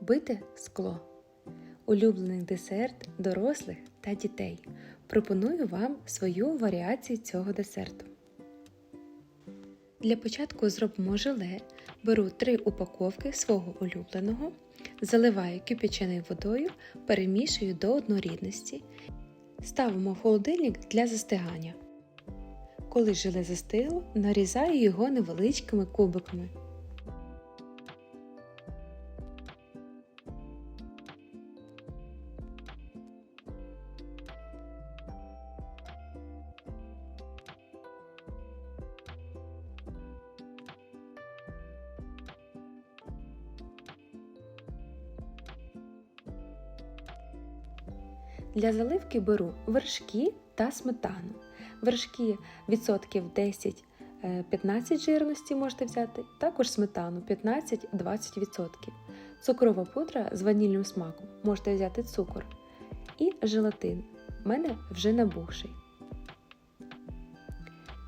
Бите скло. Улюблений десерт дорослих та дітей. Пропоную вам свою варіацію цього десерту. Для початку зробимо желе. Беру 3 упаковки свого улюбленого, заливаю кипяченою водою, перемішую до однорідності. Ставимо в холодильник для застигання. Коли желе застигло, нарізаю його невеличкими кубиками. Для заливки беру вершки та сметану. Вершки відсотків 10-15 жирності можете взяти, також сметану 15-20%. Цукрова пудра з ванільним смаком можете взяти цукор. І желатин. У мене вже набухший.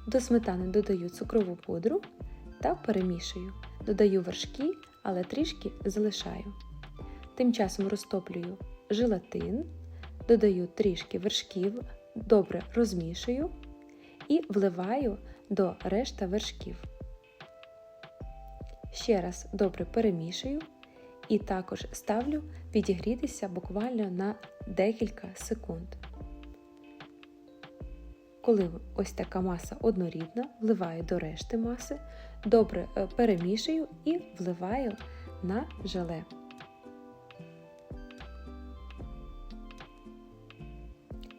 До сметани додаю цукрову пудру та перемішую. Додаю вершки, але трішки залишаю. Тим часом розтоплюю желатин, додаю трішки вершків, добре розмішую і вливаю до решта вершків. Ще раз добре перемішую і також ставлю підігрітися буквально на декілька секунд. Коли ось така маса однорідна, вливаю до решти маси, добре е, перемішую і вливаю на желе.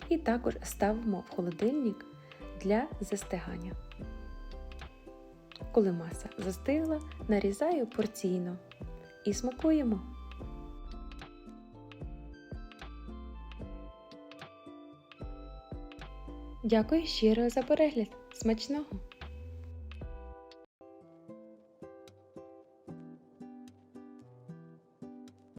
І також ставимо в холодильник для застигання. Коли маса застигла, нарізаю порційно і смакуємо. Дякую щиро за перегляд. Смачного!